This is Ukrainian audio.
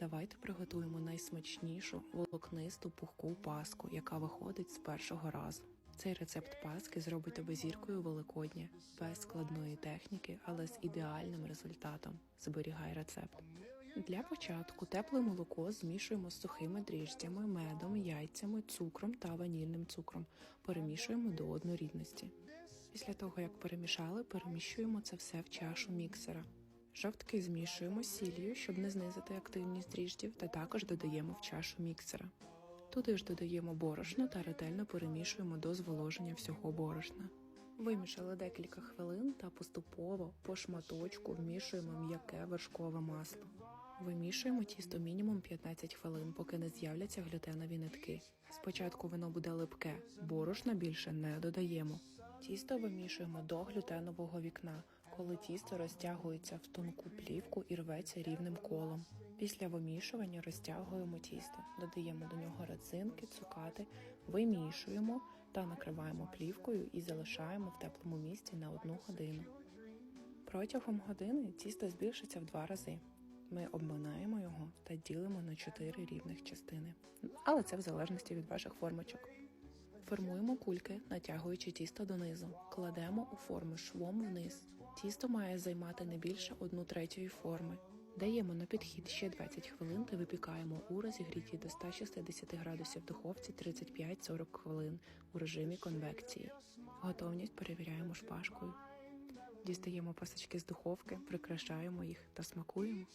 Давайте приготуємо найсмачнішу волокнисту пухку паску, яка виходить з першого разу. Цей рецепт паски зробить тебе зіркою Великодня, без складної техніки, але з ідеальним результатом. Зберігай рецепт. Для початку тепле молоко змішуємо з сухими дріжджями, медом, яйцями, цукром та ванільним цукром. Перемішуємо до однорідності. Після того, як перемішали, переміщуємо це все в чашу міксера. Жовтки змішуємо з сіллю, щоб не знизити активність дріждів, та також додаємо в чашу міксера. Туди ж додаємо борошно та ретельно перемішуємо до зволоження всього борошна. Вимішали декілька хвилин та поступово по шматочку вмішуємо м'яке вершкове масло. Вимішуємо тісто мінімум 15 хвилин, поки не з'являться глютенові нитки. Спочатку воно буде липке, борошна більше не додаємо. Тісто вимішуємо до глютенового вікна, коли тісто розтягується в тонку плівку і рветься рівним колом. Після вимішування розтягуємо тісто, додаємо до нього родзинки, цукати, вимішуємо та накриваємо плівкою і залишаємо в теплому місці на одну годину. Протягом години тісто збільшиться в два рази. Ми обминаємо його та ділимо на чотири рівних частини. Але це в залежності від ваших формочок. Формуємо кульки, натягуючи тісто донизу. Кладемо у форми швом вниз. Тісто має займати не більше 1 третьої форми. Даємо на підхід ще 20 хвилин та випікаємо у розігрітій до 160 градусів духовці 35-40 хвилин у режимі конвекції. Готовність перевіряємо шпажкою. Дістаємо пасочки з духовки, прикрашаємо їх та смакуємо.